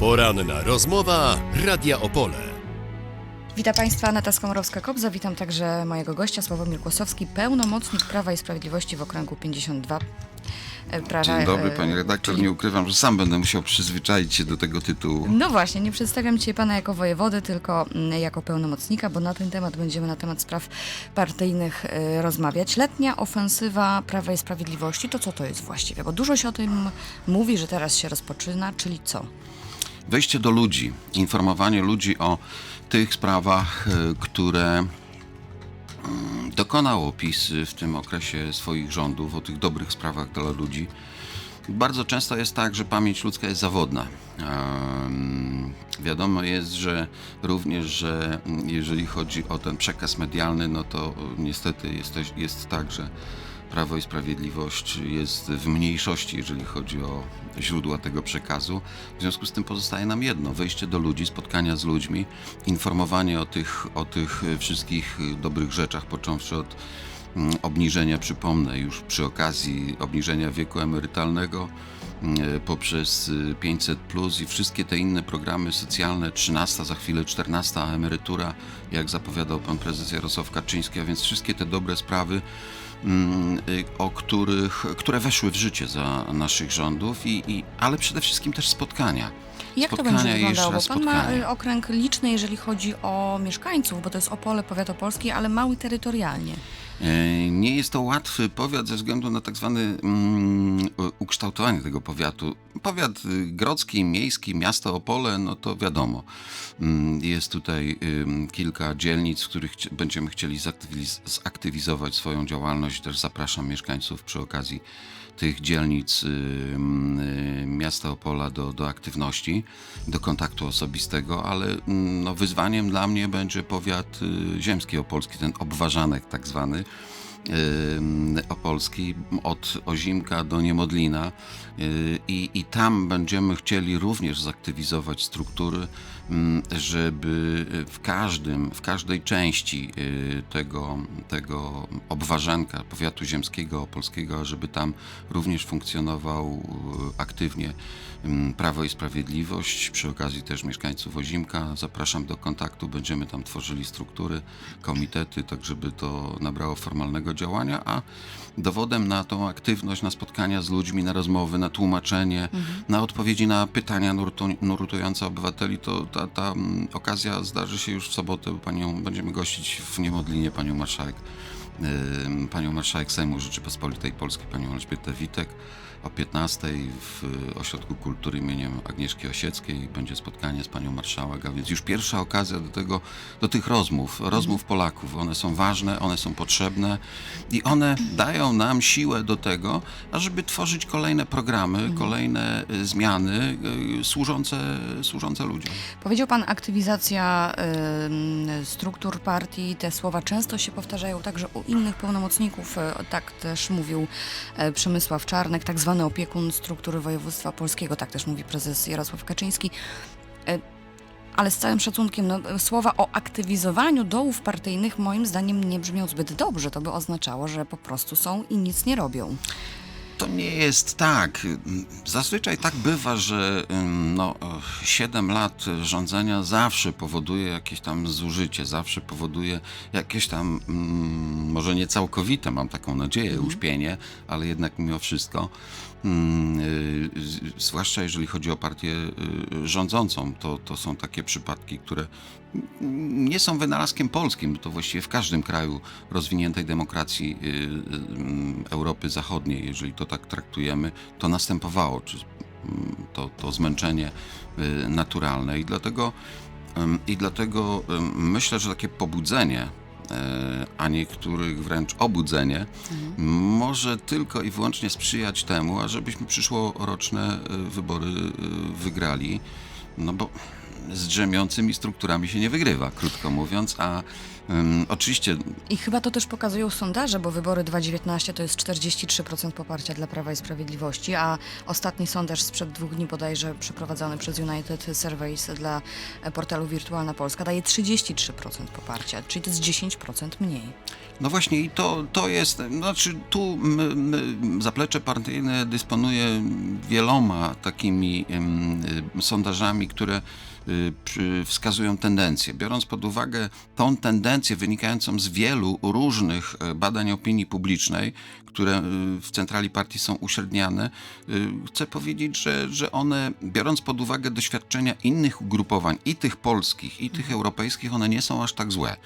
Poranna rozmowa Radia Opole. Witam Państwa, Aneta Skomorowska-Kobza. Witam także mojego gościa, Sławomir Kłosowski, pełnomocnik Prawa i Sprawiedliwości w okręgu 52. e, Prawa, Dzień dobry, e, pani redaktor. czyli- Nie ukrywam, że sam będę musiał przyzwyczaić się do tego tytułu. No właśnie, nie przedstawiam Cię Pana jako wojewodę, tylko mm, jako pełnomocnika, bo na ten temat będziemy na temat spraw partyjnych e, rozmawiać. Letnia ofensywa Prawa i Sprawiedliwości, to co to jest właściwie? Bo dużo się o tym mówi, że teraz się rozpoczyna, czyli co? Wejście do ludzi, informowanie ludzi o tych sprawach, e, które mm, dokonało PiS w tym okresie swoich rządów, o tych dobrych sprawach dla ludzi. Bardzo często jest tak, że pamięć ludzka jest zawodna. Wiadomo jest, że również, że mm, jeżeli chodzi o ten przekaz medialny, no to e, niestety jest, jest tak, że Prawo i Sprawiedliwość jest w mniejszości, jeżeli chodzi o źródła tego przekazu. W związku z tym pozostaje nam jedno: wejście do ludzi, spotkania z ludźmi, informowanie o tych, o tych wszystkich dobrych rzeczach, począwszy od mm, obniżenia, przypomnę, już przy okazji obniżenia wieku emerytalnego mm, poprzez y, 500 plus i wszystkie te inne programy socjalne, 13, za chwilę 14 emerytura, jak zapowiadał pan prezes Jarosław Kaczyński, a więc wszystkie te dobre sprawy, y, o których, które weszły w życie za naszych rządów, i, i, ale przede wszystkim też spotkania. Jak to Spotkania będzie i wyglądało? Bo raz pan ma spotkania. y, okręg liczny, jeżeli chodzi o mieszkańców, bo to jest Opole, powiat opolski, ale mały terytorialnie. E, Nie jest to łatwy powiat ze względu na tak zwane mm, ukształtowanie tego powiatu. Powiat y, grodzki, miejski, miasto Opole, no to wiadomo. Mm, Jest tutaj ym, kilka dzielnic, w których chci- będziemy chcieli zaktywiz- zaktywizować swoją działalność. Też zapraszam mieszkańców przy okazji tych dzielnic ym, y, miasta Opola do, do aktywności, do kontaktu osobistego, ale mm, no, wyzwaniem dla mnie będzie powiat y, ziemski opolski, ten obważanek tak zwany opolski od Ozimka do Niemodlina y, i, i tam będziemy chcieli również zaktywizować struktury, żeby w każdym, w każdej części y, tego, tego obważanka powiatu ziemskiego opolskiego, żeby tam również funkcjonował y, aktywnie ym, Prawo i Sprawiedliwość. Przy okazji też mieszkańców Ozimka zapraszam do kontaktu. Będziemy tam tworzyli struktury, komitety, tak żeby to nabrało formalnego działania, a dowodem na tą aktywność, na spotkania z ludźmi, na rozmowy, na tłumaczenie, na odpowiedzi na pytania nurtu- nurtujące obywateli, to ta, ta mm, okazja zdarzy się już w sobotę. bo Panią, będziemy gościć w Niemodlinie panią marszałek panią marszałek Sejmu Rzeczypospolitej Polskiej, panią Elżbietę Witek. O 15 w Ośrodku Kultury imieniem Agnieszki Osieckiej będzie spotkanie z panią marszałek, a więc już pierwsza okazja do, tego, do tych rozmów, rozmów Polaków. One są ważne, one są potrzebne i one dają nam siłę do tego, ażeby tworzyć kolejne programy, kolejne y, zmiany y, służące, służące ludziom. Powiedział pan aktywizacja struktur partii. Te słowa często się powtarzają także u innych pełnomocników. Tak też mówił Przemysław Czarnek, tak zwany opiekun struktury województwa polskiego. Tak też mówi prezes Jarosław Kaczyński. E, Ale z całym szacunkiem, no, słowa o aktywizowaniu dołów partyjnych moim zdaniem nie brzmią zbyt dobrze. To by oznaczało, że po prostu są i nic nie robią. To nie jest tak. Zazwyczaj tak bywa, że no, 7 lat rządzenia zawsze powoduje jakieś tam zużycie, zawsze powoduje jakieś tam, mm, może nie całkowite, mam taką nadzieję, uśpienie, ale jednak mimo wszystko. mm, y, Zwłaszcza jeżeli chodzi o partię y, rządzącą, to, to są takie przypadki, które nie są wynalazkiem polskim, to właściwie w każdym kraju rozwiniętej demokracji y, y, Europy Zachodniej, jeżeli to tak traktujemy, to następowało, czy mm, to, to zmęczenie y, naturalne. I dlatego, i dlatego myślę, że takie pobudzenie, y, a niektórych wręcz obudzenie, może tylko i wyłącznie sprzyjać temu, ażebyśmy przyszłoroczne y, wybory y, wygrali, no bo z drzemiącymi strukturami się nie wygrywa, krótko mówiąc, a ym, oczywiście I chyba to też pokazują sondaże, bo wybory 2019 to jest 43% poparcia dla Prawa i Sprawiedliwości, a ostatni sondaż sprzed dwóch dni bodajże przeprowadzony przez United Surveys dla e, portalu Wirtualna Polska daje 33% poparcia, czyli to jest 10% mniej. No właśnie i to, to jest, znaczy tu my, my, zaplecze partyjne dysponuje wieloma takimi sondażami, które wskazują tendencje. Biorąc pod uwagę tą tendencję wynikającą z wielu różnych e, badań opinii publicznej, które y, w centrali partii są uśredniane, y, chcę powiedzieć, że, że one, biorąc pod uwagę doświadczenia innych ugrupowań, i tych polskich, i tych europejskich, one nie są aż tak złe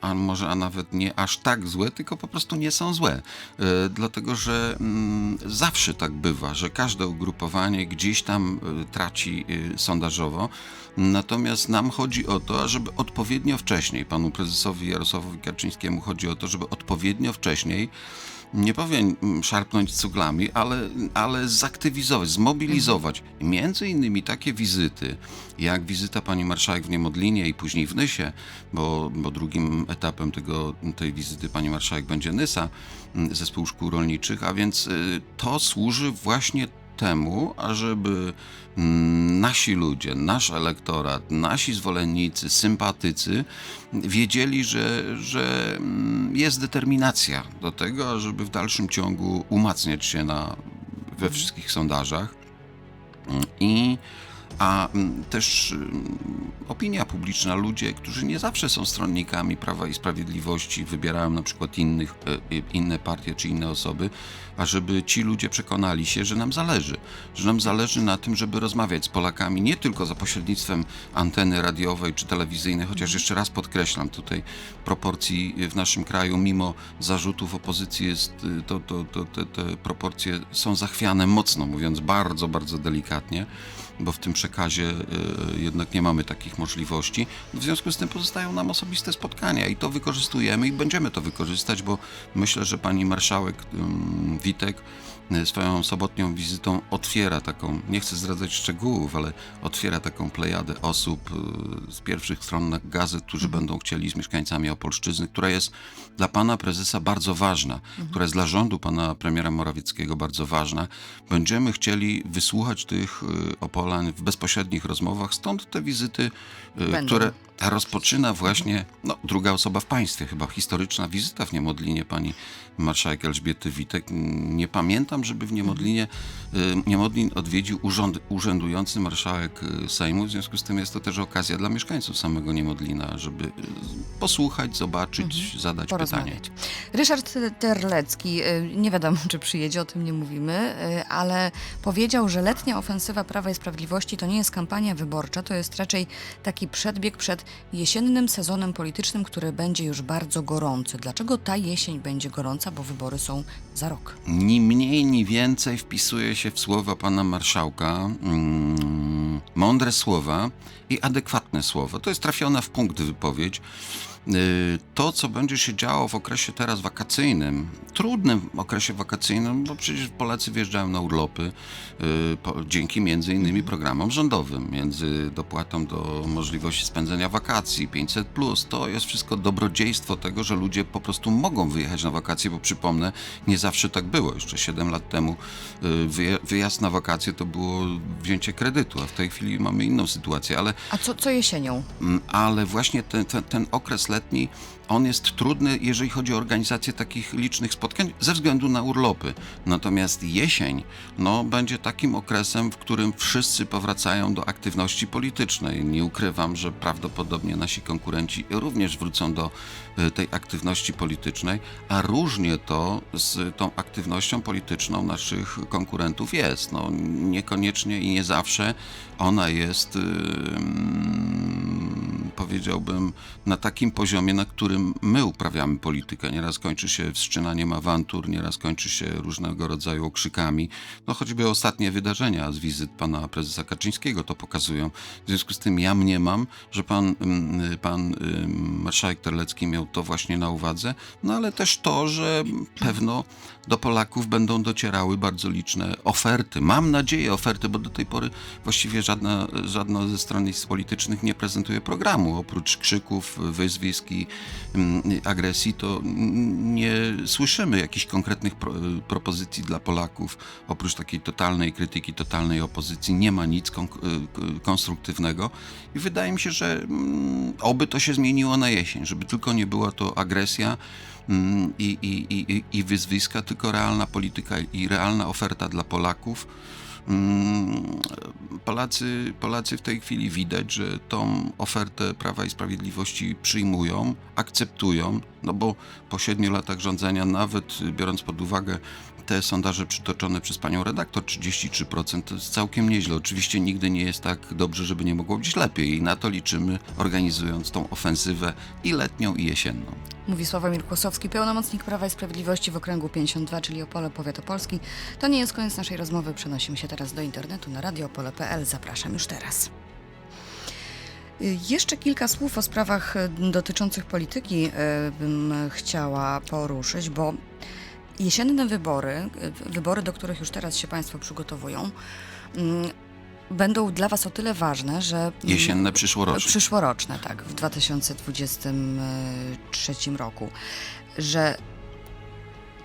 a, może a nawet nie aż tak złe, tylko po prostu nie są złe. E, dlatego, że mm, zawsze tak bywa, że każde ugrupowanie gdzieś tam e, traci e, sondażowo. Natomiast nam chodzi o to, żeby odpowiednio wcześniej, panu prezesowi Jarosławowi Kaczyńskiemu chodzi o to, żeby odpowiednio wcześniej nie powiem mm, szarpnąć cuglami, ale, ale zaktywizować, zmobilizować. Między innymi takie wizyty, jak wizyta pani marszałek w Niemodlinie i później w Nysie, bo, bo drugim etapem tego, tej wizyty pani marszałek będzie Nysa, mm, zespół szkół rolniczych, a więc y, to służy właśnie temu, ażeby mm, nasi ludzie, nasz elektorat, nasi zwolennicy, sympatycy wiedzieli, że, że mm, jest determinacja do tego, ażeby w dalszym ciągu umacniać się na, we wszystkich sondażach. Mm, I a mm, też mm, opinia publiczna, ludzie, którzy nie zawsze są stronnikami Prawa i Sprawiedliwości, wybierają na przykład innych, e, inne partie czy inne osoby, a żeby ci ludzie przekonali się, że nam zależy, że nam zależy na tym, żeby rozmawiać z Polakami nie tylko za pośrednictwem anteny radiowej czy telewizyjnej, chociaż jeszcze raz podkreślam tutaj proporcji w naszym kraju, mimo zarzutów opozycji jest, y, to, to, to, te, te proporcje są zachwiane mocno, mówiąc bardzo, bardzo delikatnie bo w tym przekazie y, jednak nie mamy takich możliwości. W związku z tym pozostają nam osobiste spotkania i to wykorzystujemy i będziemy to wykorzystać, bo myślę, że pani marszałek Witek swoją sobotnią wizytą otwiera taką, nie chcę zdradzać szczegółów, ale otwiera taką plejadę osób y, z pierwszych stron gazet, którzy Mhm. będą chcieli z mieszkańcami Opolszczyzny, która jest dla pana prezesa bardzo ważna, Mhm. która jest dla rządu pana premiera Morawieckiego bardzo ważna. Będziemy chcieli wysłuchać tych y, Opolań w bezpośrednich rozmowach, stąd te wizyty, y, Będą. które rozpoczyna właśnie no, druga osoba w państwie, chyba historyczna wizyta w Niemodlinie pani marszałek Elżbiety Witek. Nie pamiętam, żeby w Niemodlinie y, Niemodlin odwiedził urząd, urzędujący marszałek y, Sejmu, w związku z tym jest to też okazja dla mieszkańców samego Niemodlina, żeby y, posłuchać, zobaczyć, zadać pytanie. Ryszard Terlecki, nie wiadomo czy przyjedzie, o tym nie mówimy, ale powiedział, że letnia ofensywa Prawa i Sprawiedliwości to nie jest kampania wyborcza, to jest raczej taki przedbieg przed jesiennym sezonem politycznym, który będzie już bardzo gorący. Dlaczego ta jesień będzie gorąca? Bo wybory są za rok. Ni mniej, ni więcej wpisuje się w słowa pana marszałka. Mm, mądre słowa i adekwatne słowa. To jest trafiona w punkt wypowiedź. Y, To, co będzie się działo w okresie teraz wakacyjnym, trudnym okresie wakacyjnym, bo przecież Polacy wjeżdżają na urlopy y, po, dzięki między innymi programom rządowym, między dopłatą do możliwości spędzenia wakacji 500, to jest wszystko dobrodziejstwo tego, że ludzie po prostu mogą wyjechać na wakacje, bo przypomnę, nie zawsze tak było. Jeszcze 7 lat temu y, wyjazd na wakacje to było wzięcie kredytu, a w tej chwili mamy inną sytuację, ale A co, co jesienią? Mm, ale właśnie ten, ten, ten okres letni, on jest trudny, jeżeli chodzi o organizację takich licznych spotkań, ze względu na urlopy. Natomiast jesień, no, będzie takim okresem, w którym wszyscy powracają do aktywności politycznej. Nie ukrywam, że prawdopodobnie nasi konkurenci również wrócą do y, tej aktywności politycznej, a różnie to z tą aktywnością polityczną naszych konkurentów jest. No, niekoniecznie i nie zawsze ona jest powiedziałbym, na takim poziomie, na którym my uprawiamy politykę. Nieraz kończy się wszczynaniem awantur, nieraz kończy się różnego rodzaju okrzykami. No choćby ostatnie wydarzenia z wizyt pana prezesa Kaczyńskiego to pokazują. W związku z tym ja mniemam, że pan, ym, pan ym, marszałek Terlecki miał to właśnie na uwadze, no ale też to, że pewno do Polaków będą docierały bardzo liczne oferty. Mam nadzieję oferty, bo do tej pory właściwie żadna, żadna ze stronnictw politycznych nie prezentuje programu. Oprócz krzyków, wyzwisk i mm, agresji, to nie słyszymy jakichś konkretnych pro, propozycji dla Polaków. Oprócz takiej totalnej krytyki, totalnej opozycji, nie ma nic kon, konstruktywnego. I wydaje mi się, że mm, oby to się zmieniło na jesień, żeby tylko nie była to agresja mm, i, i, i, i wyzwiska, tylko realna polityka i realna oferta dla Polaków. Mm, Polacy, Polacy w tej chwili widać, że tą ofertę Prawa i Sprawiedliwości przyjmują, akceptują, no bo po siedmiu latach rządzenia, nawet biorąc pod uwagę te sondaże przytoczone przez panią redaktor, 33% to jest całkiem nieźle. Oczywiście nigdy nie jest tak dobrze, żeby nie mogło być lepiej i na to liczymy, organizując tą ofensywę i letnią, i jesienną. Mówi Sławomir Kłosowski, pełnomocnik Prawa i Sprawiedliwości w okręgu 52, czyli Opole Powiat Opolski. To nie jest koniec naszej rozmowy. Przenosimy się teraz do internetu na radioopole.pl. Zapraszam już teraz. Jeszcze kilka słów o sprawach dotyczących polityki y, bym chciała poruszyć, bo jesienne wybory, wybory, do których już teraz się Państwo przygotowują, mm, będą dla Was o tyle ważne, że. mm, Jesienne, przyszłoroczne. Przyszłoroczne, tak, w 2023 roku, że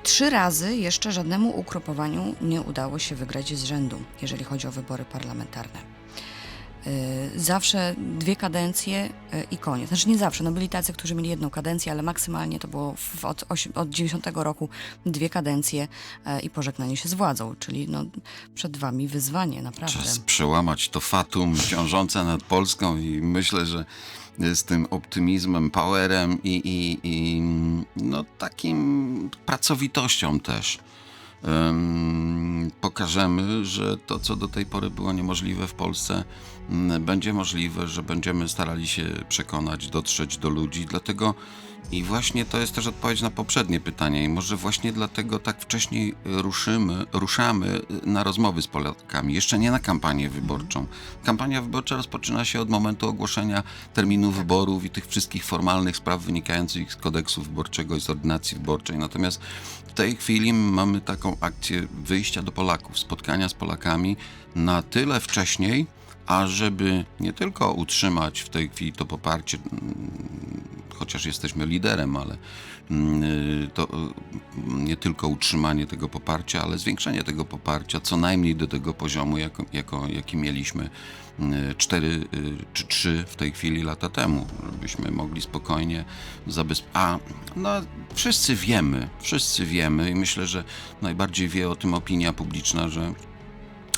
trzy razy jeszcze żadnemu ugrupowaniu nie udało się wygrać z rzędu, jeżeli chodzi o wybory parlamentarne. Y, Zawsze dwie kadencje y, i koniec. Znaczy nie zawsze, no byli tacy, którzy mieli jedną kadencję, ale maksymalnie to było w, od, od 90 roku dwie kadencje y, i pożegnanie się z władzą, czyli no, przed wami wyzwanie, naprawdę. Czas przełamać to fatum ciążące nad Polską i myślę, że z tym optymizmem, powerem i, i, i no, takim pracowitością też em, pokażemy, że to, co do tej pory było niemożliwe w Polsce, będzie możliwe, że będziemy starali się przekonać, dotrzeć do ludzi. Dlatego i właśnie to jest też odpowiedź na poprzednie pytanie i może właśnie dlatego tak wcześniej ruszymy, ruszamy na rozmowy z Polakami, jeszcze nie na kampanię wyborczą. Kampania wyborcza rozpoczyna się od momentu ogłoszenia terminu wyborów i tych wszystkich formalnych spraw wynikających z kodeksu wyborczego i z ordynacji wyborczej. Natomiast w tej chwili mamy taką akcję wyjścia do Polaków, spotkania z Polakami na tyle wcześniej, ażeby nie tylko utrzymać w tej chwili to poparcie chociaż jesteśmy liderem, ale mm, y, to y, nie tylko utrzymanie tego poparcia, ale zwiększenie tego poparcia co najmniej do tego poziomu, jako, jaki mieliśmy 4 czy 3 w tej chwili lata temu, żebyśmy mogli spokojnie zabezpieczyć. A no, wszyscy wiemy, wszyscy wiemy i myślę, że najbardziej wie o tym opinia publiczna, że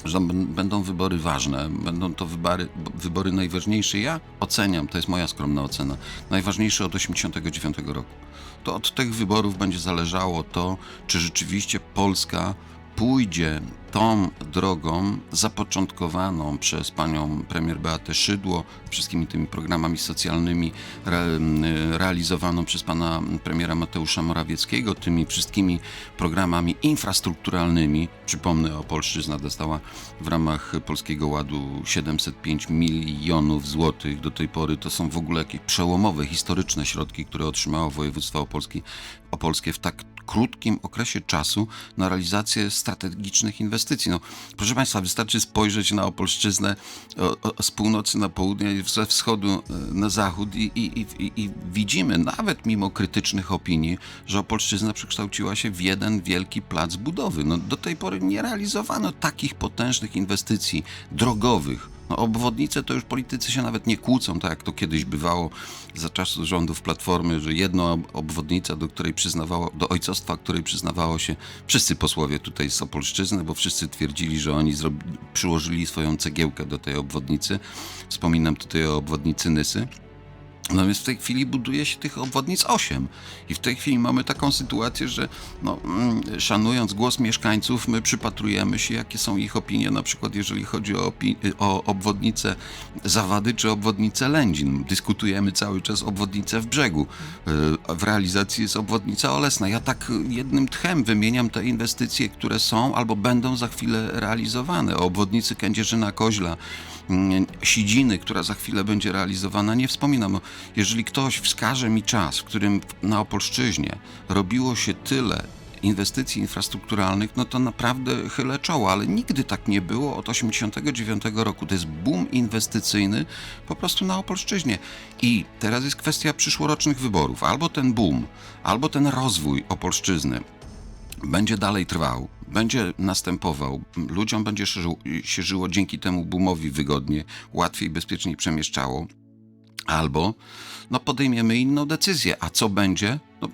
że będą wybory ważne, będą to wybory, wybory najważniejsze. Ja oceniam, to jest moja skromna ocena, najważniejsze od 1989 roku. To od tych wyborów będzie zależało to, czy rzeczywiście Polska pójdzie tą drogą zapoczątkowaną przez panią premier Beatę Szydło, wszystkimi tymi programami socjalnymi re, realizowaną przez pana premiera Mateusza Morawieckiego, tymi wszystkimi programami infrastrukturalnymi. Przypomnę, Opolszczyzna dostała w ramach Polskiego Ładu 705 milionów złotych. Do tej pory to są w ogóle jakieś przełomowe, historyczne środki, które otrzymało województwo opolskie, opolskie w tak krótkim okresie czasu na realizację strategicznych inwestycji. No, proszę Państwa, wystarczy spojrzeć na Opolszczyznę o, o, z północy na południe, ze wschodu e, na zachód i, i, i, i widzimy, nawet mimo krytycznych opinii, że Opolszczyzna przekształciła się w jeden wielki plac budowy. No, do tej pory nie realizowano takich potężnych inwestycji drogowych, no, obwodnice to już politycy się nawet nie kłócą, tak jak to kiedyś bywało za czasów rządów Platformy, że jedna obwodnica, do której przyznawało, do ojcostwa, której przyznawało się wszyscy posłowie tutaj z Opolszczyzny, bo wszyscy twierdzili, że oni przyłożyli swoją cegiełkę do tej obwodnicy. Wspominam tutaj o obwodnicy Nysy. Natomiast w tej chwili buduje się tych obwodnic 8 i w tej chwili mamy taką sytuację, że no, mm, szanując głos mieszkańców, my przypatrujemy się, jakie są ich opinie, na przykład jeżeli chodzi o, o obwodnicę Zawady czy obwodnicę Lędzin. Dyskutujemy cały czas obwodnicę w brzegu. A W realizacji jest obwodnica Olesna. Ja tak jednym tchem wymieniam te inwestycje, które są albo będą za chwilę realizowane. O obwodnicy Kędzierzyna-Koźla, mm, Sidziny, która za chwilę będzie realizowana, nie wspominam. Jeżeli ktoś wskaże mi czas, w którym na Opolszczyźnie robiło się tyle inwestycji infrastrukturalnych, no to naprawdę chylę czoło, ale nigdy tak nie było od 89 roku. To jest boom inwestycyjny po prostu na Opolszczyźnie. I teraz jest kwestia przyszłorocznych wyborów. Albo ten boom, albo ten rozwój Opolszczyzny będzie dalej trwał, będzie następował, ludziom będzie się żyło, dzięki temu boomowi wygodnie, łatwiej, bezpieczniej przemieszczało, albo no, podejmiemy inną decyzję. A co będzie? No,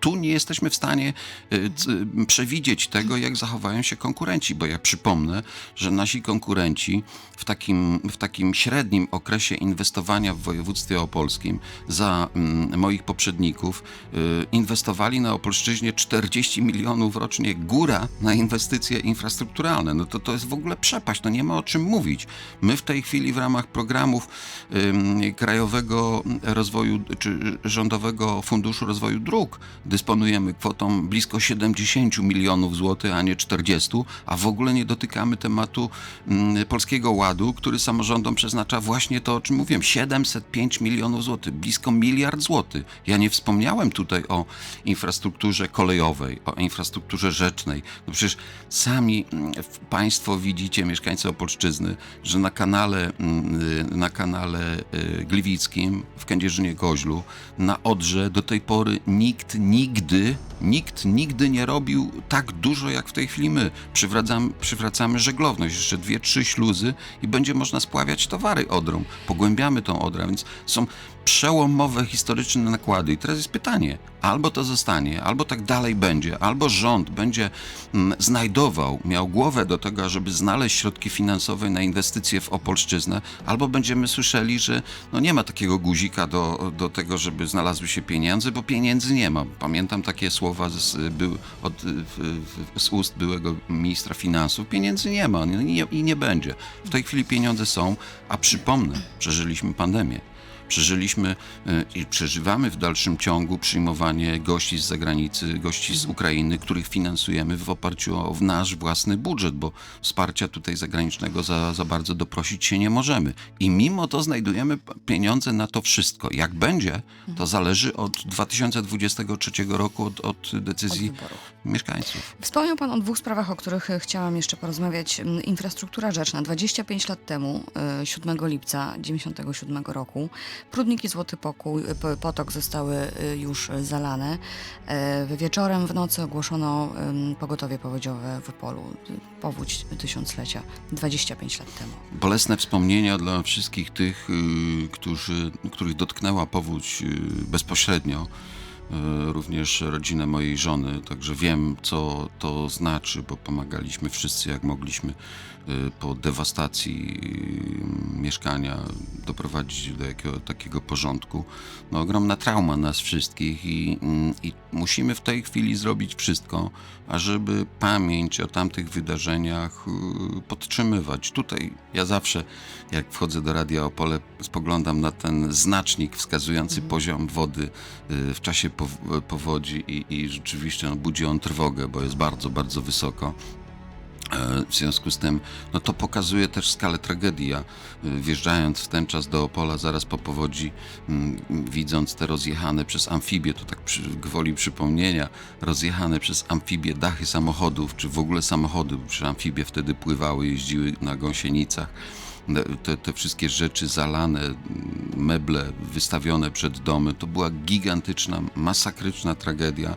tu nie jesteśmy w stanie y, przewidzieć tego, jak zachowają się konkurenci, bo ja przypomnę, że nasi konkurenci w takim, w takim średnim okresie inwestowania w województwie opolskim za mm, moich poprzedników y, inwestowali na Opolszczyźnie 40 milionów rocznie góra na inwestycje infrastrukturalne. No to to jest w ogóle przepaść, no nie ma o czym mówić. My w tej chwili w ramach programów Krajowego Rozwoju czy Rządowego Funduszu Rozwoju Dróg dysponujemy kwotą blisko 70 milionów złotych, a nie 40, a w ogóle nie dotykamy tematu mm, Polskiego Ładu, który samorządom przeznacza właśnie to, o czym mówiłem, 705 milionów złotych, blisko miliard złotych. Ja nie wspomniałem tutaj o infrastrukturze kolejowej, o infrastrukturze rzecznej. No przecież sami mm, Państwo widzicie, mieszkańcy Opolszczyzny, że na kanale, mm, y, na kanale y, Gliwickim w Kędzierzynie-Koźlu, na Odrze do tej pory nikt nigdy, nikt nigdy nie robił tak dużo jak w tej chwili my. Przywracamy, przywracamy żeglowność, jeszcze dwie, trzy śluzy i będzie można spławiać towary Odrą. Pogłębiamy tą Odrę, więc są przełomowe historyczne nakłady. I teraz jest pytanie, albo to zostanie, albo tak dalej będzie, albo rząd będzie mm, znajdował, miał głowę do tego, żeby znaleźć środki finansowe na inwestycje w Opolszczyznę, albo będziemy słyszeli, że no nie ma takiego guzika do, do tego, żeby znalazły się pieniądze, bo pieniędzy nie ma. Pamiętam takie słowa z, był, od, z ust byłego ministra finansów. Pieniędzy nie ma i nie, i nie będzie. W tej chwili pieniądze są, a przypomnę, przeżyliśmy pandemię. Przeżyliśmy y, i przeżywamy w dalszym ciągu przyjmowanie gości z zagranicy, gości z Ukrainy, których finansujemy w oparciu o nasz własny budżet, bo wsparcia tutaj zagranicznego za, za bardzo doprosić się nie możemy. I mimo to znajdujemy pieniądze na to wszystko. Jak będzie, to zależy od 2023 roku, od, od decyzji Od mieszkańców. Wspomniał Pan o dwóch sprawach, o których e, chciałam jeszcze porozmawiać. Infrastruktura rzeczna. 25 lat temu, e, 7 lipca 97 roku, Prudnik i Złoty Pokój, P- Potok zostały e, już zalane. E, Wieczorem w nocy ogłoszono pogotowie powodziowe w Opolu. Powódź tysiąclecia. 25 lat temu. Bolesne wspomnienia dla wszystkich tych, y, którzy, których dotknęła powódź y, bezpośrednio. Y, Również rodzinę mojej żony, także wiem, co to znaczy, bo pomagaliśmy wszyscy, jak mogliśmy, y, po dewastacji y, mieszkania doprowadzić do jakiego, takiego porządku. No, ogromna trauma nas wszystkich i, mm, i musimy w tej chwili zrobić wszystko, ażeby pamięć o tamtych wydarzeniach y, podtrzymywać. Tutaj ja zawsze, jak wchodzę do Radia Opole, spoglądam na ten znacznik wskazujący poziom wody w czasie powodzi i, i rzeczywiście no, budzi on trwogę, bo jest bardzo, bardzo wysoko. E, W związku z tym, no to pokazuje też skalę tragedii. Ja, y, wjeżdżając w ten czas do Opola, zaraz po powodzi, mm, widząc te rozjechane przez amfibie, to tak przy, gwoli przypomnienia, rozjechane przez amfibie dachy samochodów, czy w ogóle samochody, przecież amfibie wtedy pływały, jeździły na gąsienicach. Te, te wszystkie rzeczy zalane, meble wystawione przed domy, to była gigantyczna, masakryczna tragedia.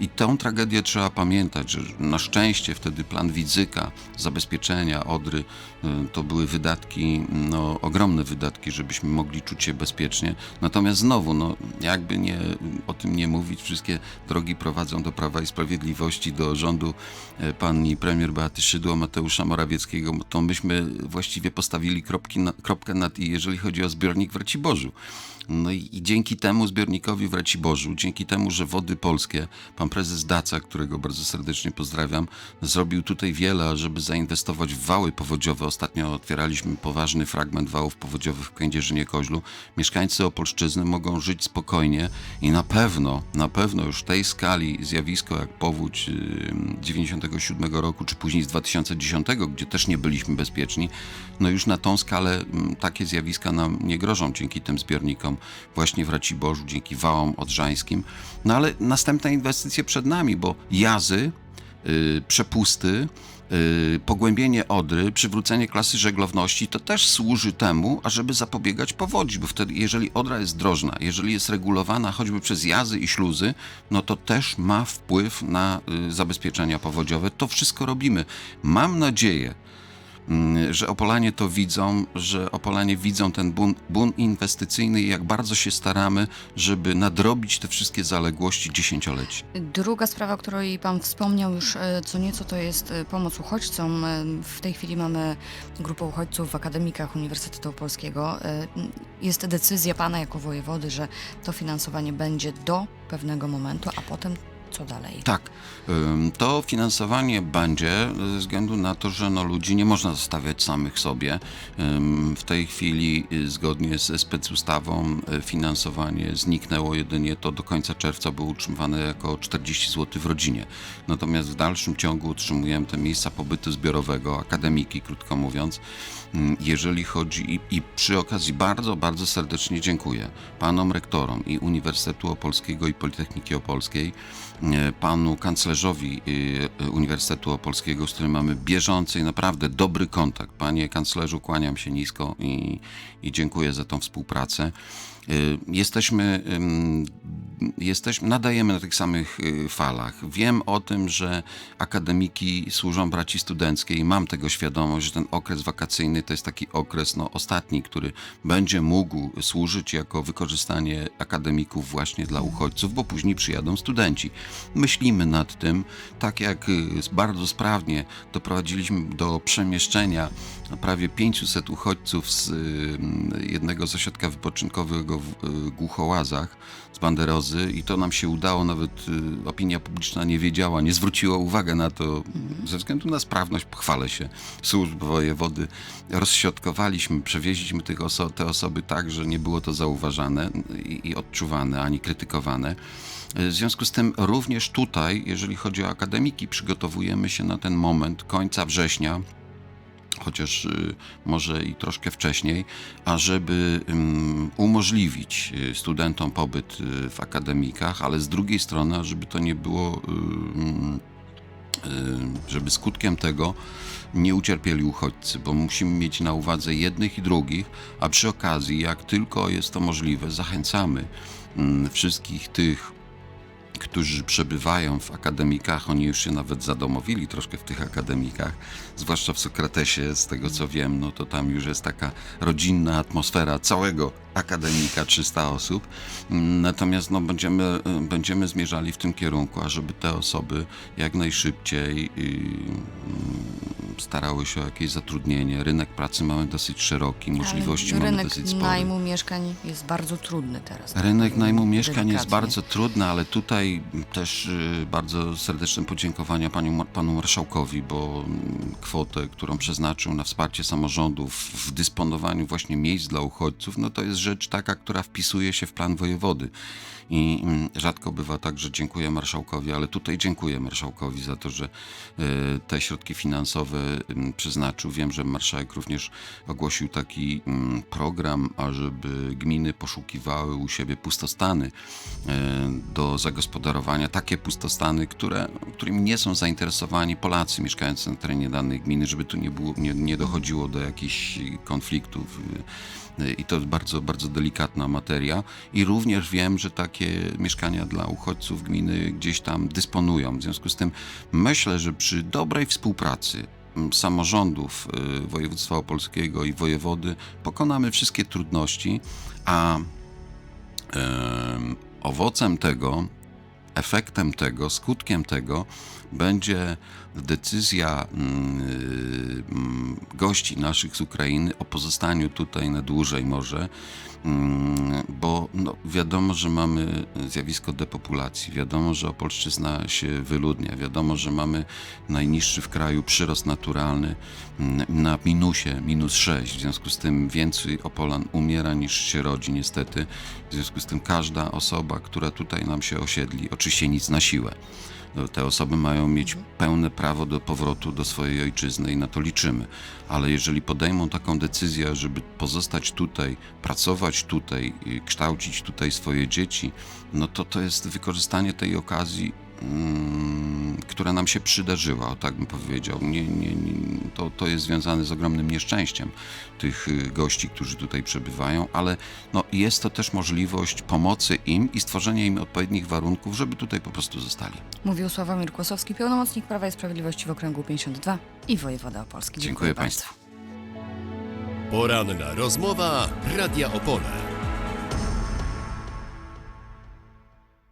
I tą tragedię trzeba pamiętać, że na szczęście wtedy plan Widzyka, zabezpieczenia Odry, y, to były wydatki, no, ogromne wydatki, żebyśmy mogli czuć się bezpiecznie. Natomiast znowu, no, jakby nie, o tym nie mówić, wszystkie drogi prowadzą do Prawa i Sprawiedliwości, do rządu e, pani premier Beaty Szydło, Mateusza Morawieckiego, to myśmy właściwie postawili na, kropkę nad i, jeżeli chodzi o zbiornik w Raciborzu. No i, i dzięki temu zbiornikowi w Raciborzu, dzięki temu, że Wody Polskie, pan prezes Daca, którego bardzo serdecznie pozdrawiam, zrobił tutaj wiele, żeby zainwestować w wały powodziowe. Ostatnio otwieraliśmy poważny fragment wałów powodziowych w Kędzierzynie-Koźlu. Mieszkańcy Opolszczyzny mogą żyć spokojnie i na pewno, na pewno już w tej skali zjawisko jak powódź y, 97 roku, czy później z 2010, gdzie też nie byliśmy bezpieczni, no już na tą skalę takie zjawiska nam nie grożą dzięki tym zbiornikom właśnie w Raciborzu, dzięki wałom odrzańskim. No ale następne przed nami, bo jazy, y, przepusty, y, pogłębienie Odry, przywrócenie klasy żeglowności, to też służy temu, ażeby zapobiegać powodzi, bo wtedy, jeżeli Odra jest drożna, jeżeli jest regulowana choćby przez jazy i śluzy, no to też ma wpływ na y, zabezpieczenia powodziowe. To wszystko robimy. Mam nadzieję, że Opolanie to widzą, że Opolanie widzą ten bun, bun inwestycyjny i jak bardzo się staramy, żeby nadrobić te wszystkie zaległości dziesięcioleci. Druga sprawa, o której Pan wspomniał już e, co nieco, to jest e, pomoc uchodźcom. E, W tej chwili mamy grupę uchodźców w akademikach Uniwersytetu Opolskiego. E, Jest decyzja Pana jako wojewody, że to finansowanie będzie do pewnego momentu, a potem co dalej? Tak, to finansowanie będzie ze względu na to, że no, ludzi nie można zostawiać samych sobie. W tej chwili, y, zgodnie ze specustawą, y, finansowanie zniknęło jedynie to do końca czerwca było utrzymywane jako 40 zł w rodzinie. Natomiast w dalszym ciągu utrzymujemy te miejsca pobytu zbiorowego, akademiki, krótko mówiąc. Jeżeli chodzi i, i przy okazji bardzo, bardzo serdecznie dziękuję panom rektorom i Uniwersytetu Opolskiego i Politechniki Opolskiej, panu kanclerzowi e, e, Uniwersytetu Opolskiego, z którym mamy bieżący i naprawdę dobry kontakt. Panie kanclerzu, kłaniam się nisko i, i dziękuję za tą współpracę. E, Jesteśmy, jesteśmy, nadajemy na tych samych y, falach. Wiem o tym, że akademiki służą braci studenckiej mam tego świadomość, że ten okres wakacyjny to jest taki okres no, ostatni, który będzie mógł służyć jako wykorzystanie akademików właśnie dla uchodźców, bo później przyjadą studenci. Myślimy nad tym, tak jak y, bardzo sprawnie doprowadziliśmy do przemieszczenia prawie 500 uchodźców z y, jednego z ośrodka wypoczynkowego w y, Głuchołazach, z Banderozy i to nam się udało, nawet y, opinia publiczna nie wiedziała, nie zwróciła uwagi na to ze względu na sprawność, pochwalę się, służb wojewody. Rozśrodkowaliśmy, przewieźliśmy tych oso- te osoby tak, że nie było to zauważane i, i odczuwane, ani krytykowane. W związku z tym również tutaj, jeżeli chodzi o akademiki, przygotowujemy się na ten moment końca września, chociaż y, może i troszkę wcześniej, ażeby umożliwić y, studentom pobyt y, w akademikach, ale z drugiej strony, żeby to nie było, żeby skutkiem tego nie ucierpieli uchodźcy, bo musimy mieć na uwadze jednych i drugich, a przy okazji, jak tylko jest to możliwe, zachęcamy wszystkich tych, którzy przebywają w akademikach, oni już się nawet zadomowili troszkę w tych akademikach, zwłaszcza w Sokratesie, z tego co wiem, no to tam już jest taka rodzinna atmosfera całego akademika, 300 osób. Mm, Natomiast no, będziemy, będziemy zmierzali w tym kierunku, ażeby te osoby jak najszybciej y, y, starały się o jakieś zatrudnienie. Rynek pracy mamy dosyć szeroki, możliwości Ale mamy rynek dosyć spore. najmu mieszkań jest bardzo trudny teraz. Rynek najmu mieszkań jest bardzo trudny, ale tutaj też y, bardzo serdeczne podziękowania panu, panu marszałkowi, bo mm, kwotę, którą przeznaczył na wsparcie samorządów w dysponowaniu właśnie miejsc dla uchodźców, no to jest rzecz taka, która wpisuje się w plan wojewody. I mm, rzadko bywa tak, że dziękuję marszałkowi, ale tutaj dziękuję marszałkowi za to, że y, te środki finansowe ym, przeznaczył. Wiem, że marszałek również ogłosił taki mm, program, ażeby gminy poszukiwały u siebie pustostany y, do zagospodarowania. Takie pustostany, które, którymi nie są zainteresowani Polacy mieszkający na terenie danej gminy, żeby tu nie, było, nie, nie dochodziło do jakichś konfliktów. I to bardzo, bardzo delikatna materia. I również wiem, że takie mieszkania dla uchodźców gminy gdzieś tam dysponują. W związku z tym myślę, że przy dobrej współpracy samorządów y, województwa opolskiego i wojewody pokonamy wszystkie trudności, a em, owocem tego efektem tego, skutkiem tego będzie decyzja mm, mm, gości naszych z Ukrainy o pozostaniu tutaj na dłużej może, bo no, wiadomo, że mamy zjawisko depopulacji, wiadomo, że Opolszczyzna się wyludnia, wiadomo, że mamy najniższy w kraju przyrost naturalny mm, na minusie, minus 6, w związku z tym więcej Opolan umiera niż się rodzi niestety, w związku z tym każda osoba, która tutaj nam się osiedli, oczywiście nic na siłę, te osoby mają mieć pełne prawo do powrotu do swojej ojczyzny i na to liczymy. Ale jeżeli podejmą taką decyzję, żeby pozostać tutaj, pracować tutaj, kształcić tutaj swoje dzieci, no to to jest wykorzystanie tej okazji, która nam się przydarzyła, o tak bym powiedział. Nie, nie, nie, to, to jest związane z ogromnym nieszczęściem tych y, gości, którzy tutaj przebywają, ale no, jest to też możliwość pomocy im i stworzenia im odpowiednich warunków, żeby tutaj po prostu zostali. Mówił Sławomir Kłosowski, pełnomocnik Prawa i Sprawiedliwości w okręgu 52 i wojewoda opolski. Dziękuję państwu. Poranna rozmowa Radia Opole.